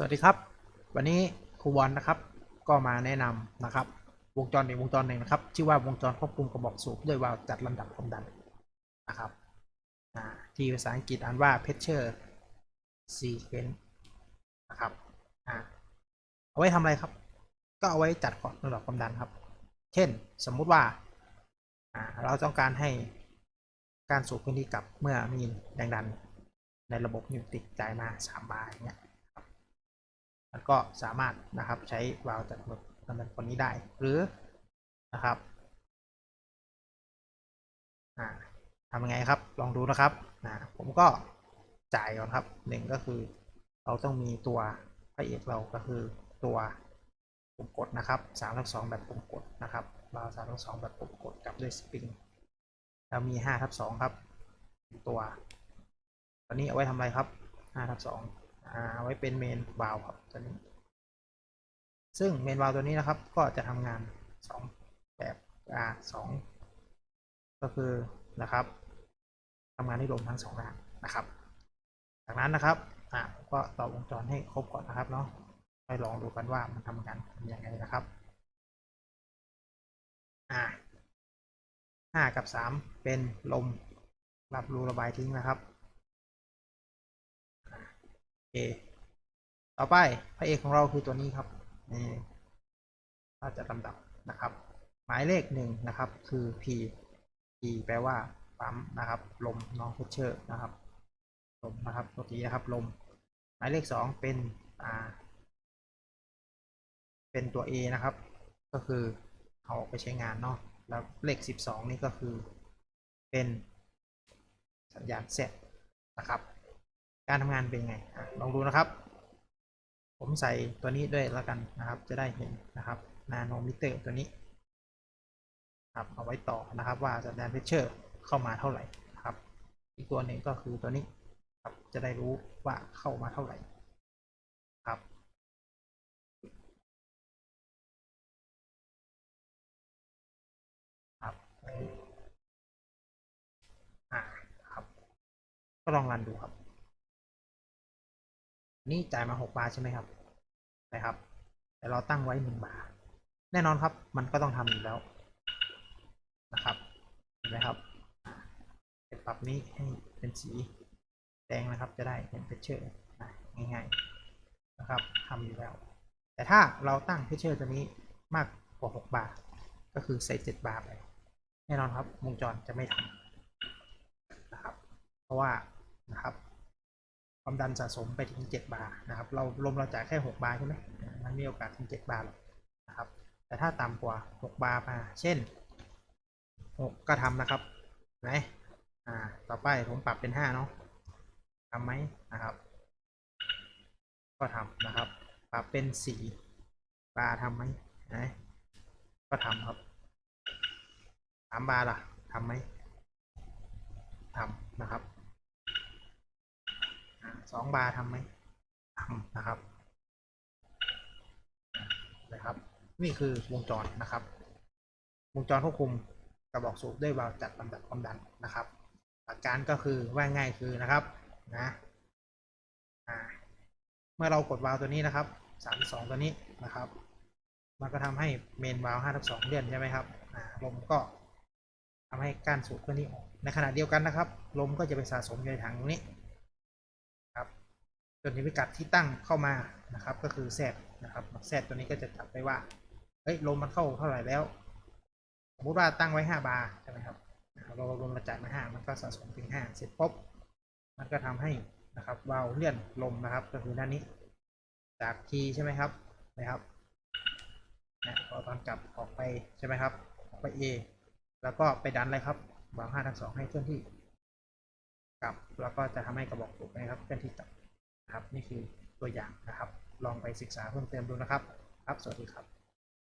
สวัสดีครับ วันนี้ครูบอลนะครับ ก็มาแนะนำนะครับ วงจรอีกวงจรหนึ่งนะครับ ชื่อว่าวงจรควบคุมกระบอกสูบด้วยวาล์วจัดลำดับความดันนะครับที่ภาษาอังกฤษอ่านว่า pressure sequence นะครับเอาไว้ทำอะไรครับ ก็เอาไว้จัดลำดับความดันครับ เช่นสมมุติว่าอ่าเราต้องการให้การสูบพื้นที่กลับเมื่อมีแรงดันในระบบนิวติกจ่ายมา3บาร์อย่างเงี้ย มันก็สามารถนะครับใช้วาล์วจัดระบบลำดับคนนี้ได้ หรือนะครับทำยังไงครับลองดูนะครับผมก็จ่ายก่อนครับหนึ่งก็คือเราต้องมีตัวพระเอกเราก็คือตัวปุ่มกดนะครับสามทับสองแบบปุ่มกดนะครับวาล์วสามทับสองแบบปุ่มกดกับด้วยสปริงแล้วมีห้าทับสองครับ ตัว ตัวนี้เอาไว้ทำอะไรครับห้าทับสอง อ่าเอาไว้เป็นเมนวาล์วครับตัวนี้ ซึ่งเมนวาล์วตัวนี้นะครับ ก็จะทำงานสองแบบอ่าสองก็คือนะครับทำงานที่ลมทั้งสองด้านนะครับ จากนั้นนะครับอ่าก็ต่อวงจรให้ครบก่อนนะครับเนาะไปลองดูกันว่ามันทำงานยังไงนะครับอ่าห้ากับสามเป็นลมรับรูระบายทิ้งนะครับ เค ต่อไปพระเอกของเราคือตัวนี้ครับนี่ถ้าจะลำดับนะครับ หมายเลขหนึ่งนะครับ คือ P P แปลว่าปั๊มนะครับ ลมน้องเพชเชอร์นะครับ ลมนะครับตัวทีนะครับ ลม หมายเลขสองเป็นอ่าเป็นตัว A นะครับ ก็คือเอาออกไปใช้งานเนาะ แล้วเลขสิบสองนี่ก็คือเป็นสัญญาณเซตนะครับ การทำงานเป็นไงอลองดูนะครับ ผมใส่ตัวนี้ด้วยแล้วกันนะครับ จะได้เห็นนะครับนาโนมิเตอร์ตัวนี้ครับเอาไว้ต่อนะครับว่าสัญญาณเพชเชอร์เข้ามาเท่าไหร่ครับ อีกตัวหนึ่งก็คือตัวนี้ครับจะได้รู้ว่าเข้ามาเท่าไหร่ครับครับอ่าครับ ก็ลองรันดูครับ นี่จ่ายมาหกบาทใช่ไหมครับนะครับ แต่เราตั้งไว้หนึ่งบาท แน่นอนครับ มันก็ต้องทำอยู่แล้วนะครับ เห็นไหมครับอ่าจะปรับนี้ให้เป็นสีแดงนะครับ จะได้เห็นเพชเชอร์ง่ายๆนะครับทำอยู่แล้ว แต่ถ้าเราตั้งเพชเชอร์ตัวนี้มากกว่าหกบาท ก็คือใส่เจ็ดบาทเลยแน่นอนครับวงจรจะไม่ทำนะครับ เพราะว่านะครับ ความดันสะสมไปถึง 7 บาร์นะครับ เราลมเราจ่ายแค่ 6 บาร์ใช่ไหมมันมีโอกาสถึง 7 บาร์หรอกนะครับ แต่ถ้าต่ำกว่า 6 บาร์มา เช่น 6 ก็ทำนะครับไหนอ่า ต่อไปผมปรับเป็น 5 เนาะทำไหมนะครับ ก็ทำนะครับ ปรับเป็น 4 บาร์ทำไหมไหนก็ทำครับ3บาร์ล่ะทำไหมทำนะครับ องบาร์ทำไหมทำนะครับนะครับ นี่คือวงจรนะครับ วงจรควบคุมกระบอกสูบด้วยวาล์วจัดลำดับความดันนะครับ หลักการก็คือว่าง่ายคือนะครับนะเมื่อเรากดวาล์วตัวนี้นะครับสามสองตัวนี้นะครับ มันก็ทำให้เมนวาล์วห้าทับสองเลื่อนใช่ไหมครับลมก็ทำให้การสูบเคลื่อนที่ออกในขณะเดียวกันนะครับ ลมก็จะไปสะสมอยู่ในถังตรงนี้ จนถึงพิกัดที่ตั้งเข้ามานะครับ ก็คือแซดนะครับแซดตัวนี้ก็จะจับได้ว่าเฮ้ยลมมันเข้าเท่าไหร่แล้ว สมมติว่าตั้งไว้ 5 บาร์ใช่ไหมครับเราลมเราจ่ายมา5มันก็สะสมถึง 5 เสร็จปุ๊บมันก็ทำให้นะครับวาล์วเลื่อนลมนะครับ ก็คือด้านนี้ จาก T ใช่ไหมครับนะครับนะพอตอนกลับออกไปใช่ไหมครับออกไป A แล้วก็ไปดันเลยครับวาล์ว5ทั้ง2ให้เคลื่อนที่กลับแล้วก็จะทำให้กระบอกสูบนะครับเคลื่อนที่กลับ ครับนี่คือตัวอย่างนะครับ ลองไปศึกษาเพิ่มเติมดูนะครับ ครับ สวัสดีครับ